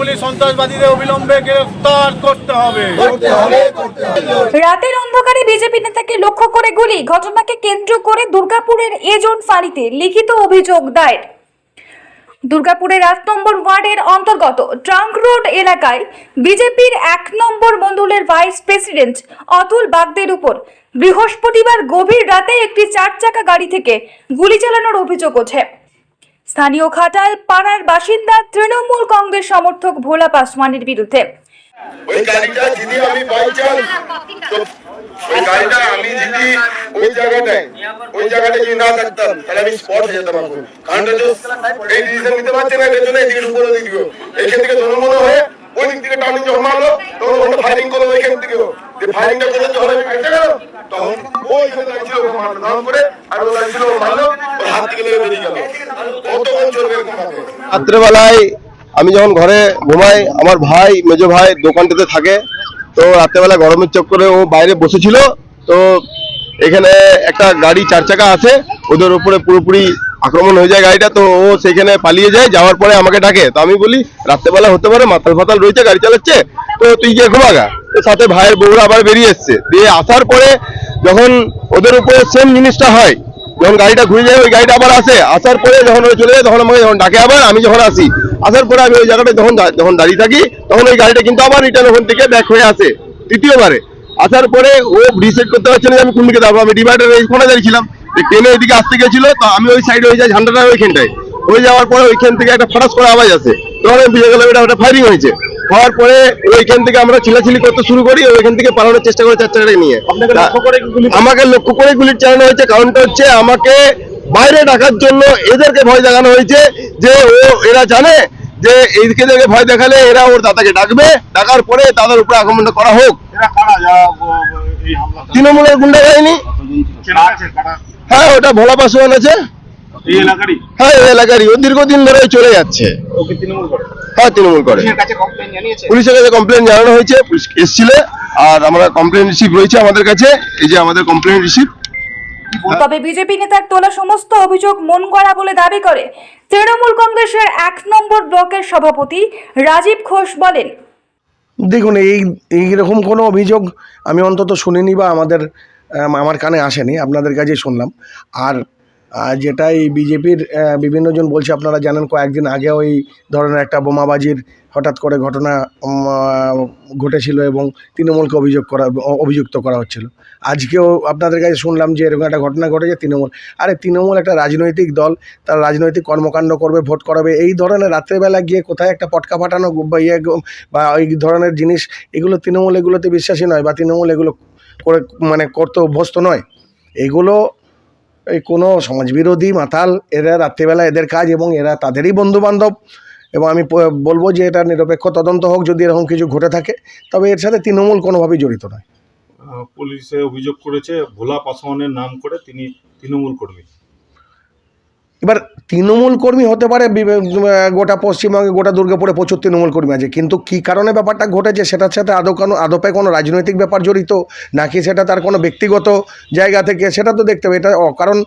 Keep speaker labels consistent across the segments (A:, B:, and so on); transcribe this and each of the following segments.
A: Police সন্ত্রাসবাদীদের অবিলম্বে গ্রেফতার করতে হবে।
B: রাতের অন্ধকারে বিজেপি নেতাকে লক্ষ্য করে গুলি ঘটনাকে কেন্দ্র করে দুর্গাপুরের এজন ফাঁড়িতে লিখিত অভিযোগ দায়ের। দুর্গাপুরের এক নম্বর ওয়ার্ডের অন্তর্গত ট্রাঙ্ক রোড এলাকায় বিজেপির এক নম্বর মন্ডলের ভাইস প্রেসিডেন্ট অতুল বাগদের উপর বৃহস্পতিবার গভীর রাতে একটি চার চাকা গাড়ি থেকে গুলি চালানোর অভিযোগ ওঠে। স্থানীয় খাটাল পাড়ার বাসিন্দা তৃণমূল কংগ্রেস সমর্থক ভোলা পাসওয়ানের বিরুদ্ধে।
C: এখন। এখান তখন ওখানে ফায়ারিং করল করে, আর ও দাঁড়িয়ে ছিল মারলো।
D: রাত্রেবেলায় আমি যখন ঘরে ঘুমাই, আমার ভাই, মেজো ভাই দোকানটাতে থাকে, তো রাত্রেবেলা গরমের চক্করে ও বাইরে বসেছিল, তো এখানে একটা গাড়ি চার চাকা আছে, ওদের উপরে পুরোপুরি আক্রমণ হয়ে যায় গাড়িটা, তো ও সেখানে পালিয়ে যায়, যাওয়ার পরে আমাকে ডাকে। তো আমি বলি, রাত্রেবেলা হতে পারে মাতাল ফাতাল রয়েছে, গাড়ি চালাচ্ছে, তো তুই গিয়ে ঘুমাগা সাথে ভাইয়ের বউরা আবার বেরিয়ে এসছে। দিয়ে আসার পরে যখন ওদের উপরে সেম জিনিসটা হয় যখন গাড়িটা ঘুরে যায়, ওই গাড়িটা আবার আসে। আসার পরে যখন ওই চলে যায়, তখন আমাকে যখন ডাকে আবার, আমি যখন আসি, আসার পরে আমি ওই জায়গাটা যখন যখন দাঁড়িয়ে থাকি, তখন ওই গাড়িটা কিন্তু আবার রিটার্ন ওখান থেকে ব্যাক হয়ে আসে, তৃতীয়বারে। আসার পরে ও রিসেট করতে পারছে না যে আমি কোন দিকে যাব। আমি ডিভাইডার এইখানে দাঁড়িয়েছিলাম ট্রেনে এদিকে আসতে গেছিল তো আমি ওই সাইডে হয়ে যাই ঝান্ডাটা ওইখানটায়। হয়ে যাওয়ার পরে ওইখান থেকে একটা ফটাস করে আওয়াজ আসে। তখন আমি বুঝে গেলাম এটা ওটা ফায়ারিং হয়েছে। হওয়ার পরে ওইখান থেকে আমরা ছিলাছিলি করতে শুরু করি ওইখান থেকে পালানোর চেষ্টা করে চার চাকাটা নিয়ে। আমাকে লক্ষ্য করে গুলি চালানো হয়েছে কারণটা হচ্ছে আমাকে বাইরে ডাকার জন্য এদেরকে ভয় দেখানো হয়েছে যে ও এরা জানে যে এইদিকে থেকে ভয় দেখালে এরা ওর দাদাকে ডাকবে ডাকার পরে তাদের উপরে আক্রমণটা করা হোক। তৃণমূলের গুন্ডা বাহিনী। হ্যাঁ ওটা ভোলা পাসওয়ান আছে। হ্যাঁ এলাকারই। ও দীর্ঘদিন ধরে চলে যাচ্ছে। হ্যাঁ তৃণমূল করে। পুলিশের কাছে কমপ্লেন জানানো হয়েছে পুলিশ এসেছিল আর আমরা কমপ্লেন রিসিভ রয়েছে আমাদের কাছে এই যে আমাদের কমপ্লেন রিসিভ
B: তবে বিজেপি নেতার তোলা সমস্ত অভিযোগ মন করা বলে দাবি করে। তৃণমূল কংগ্রেসের এক নম্বর ব্লকের সভাপতি রাজীব ঘোষ বলেন
E: দেখুন এই এইরকম কোনো অভিযোগ আমি অন্তত শুনিনি বা আমাদের আমার কানে আসেনি আপনাদের কাছে শুনলাম। আর যেটা এই বিজেপির বিভিন্নজন বলছে, আপনারা জানেন কয়েকদিন আগে ওই ধরনের একটা বোমাবাজির হঠাৎ করে ঘটনা ঘটেছিল এবং তৃণমূলকে অভিযোগ করা, অভিযুক্ত করা হচ্ছিল। আজকেও আপনাদের কাছে শুনলাম যে এরকম একটা ঘটনা ঘটেছে তৃণমূল। আরে, তৃণমূল একটা রাজনৈতিক দল, তার রাজনৈতিক কর্মকাণ্ড করবে, ভোট করাবে, এই ধরনের রাত্রেবেলা গিয়ে কোথায় একটা পটকা ফাটানো, বা ইয়ে বা এই ধরনের জিনিস, এগুলো তৃণমূল এগুলোতে বিশ্বাসী নয়, বা তৃণমূল এগুলো করে মানে করতে অভ্যস্ত নয়। এগুলো এই কোনো সমাজবিরোধী মাতাল এরা রাত্রিবেলা এদের কাজ এবং এরা তাদেরই বন্ধুবান্ধব এবং আমি বলব যে এটা নিরপেক্ষ তদন্ত হোক যদি এরকম কিছু ঘটে থাকে তবে এর সাথে তৃণমূল কোনোভাবেই জড়িত নয়।
F: পুলিশে অভিযোগ করেছে ভোলা পাসওয়ানের নাম করে তিনি তৃণমূল কর্মী।
E: এবার তৃণমূল কর্মী হতে পারে গোটা পশ্চিমবঙ্গে গোটা দুর্গাপুরে প্রচুর তৃণমূল কর্মী আছে। কিন্তু কী কারণে ব্যাপারটা ঘটেছে সেটার সাথে আদৌ কোনো আদপে কোনো রাজনৈতিক ব্যাপার জড়িত নাকি সেটা তার কোনো ব্যক্তিগত জায়গা থেকে সেটা তো দেখতে হবে। এটা কারণ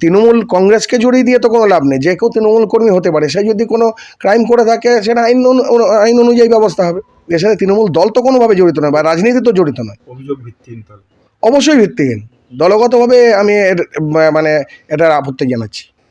E: তৃণমূল কংগ্রেসকে জড়িয়ে দিয়ে তো কোনো লাভ নেই। যে কেউ তৃণমূল কর্মী হতে পারে সে যদি কোনো ক্রাইম করে থাকে সেটা আইন আইন অনুযায়ী ব্যবস্থা হবে। এর সাথে তৃণমূল দল তো কোনোভাবে জড়িত নয় বা রাজনীতি তো জড়িত নয়।
F: অভিযোগ ভিত্তিহীন
E: অবশ্যই ভিত্তিহীন। দলগতভাবে আমি এর মানে এটার আপত্তি জানাচ্ছি।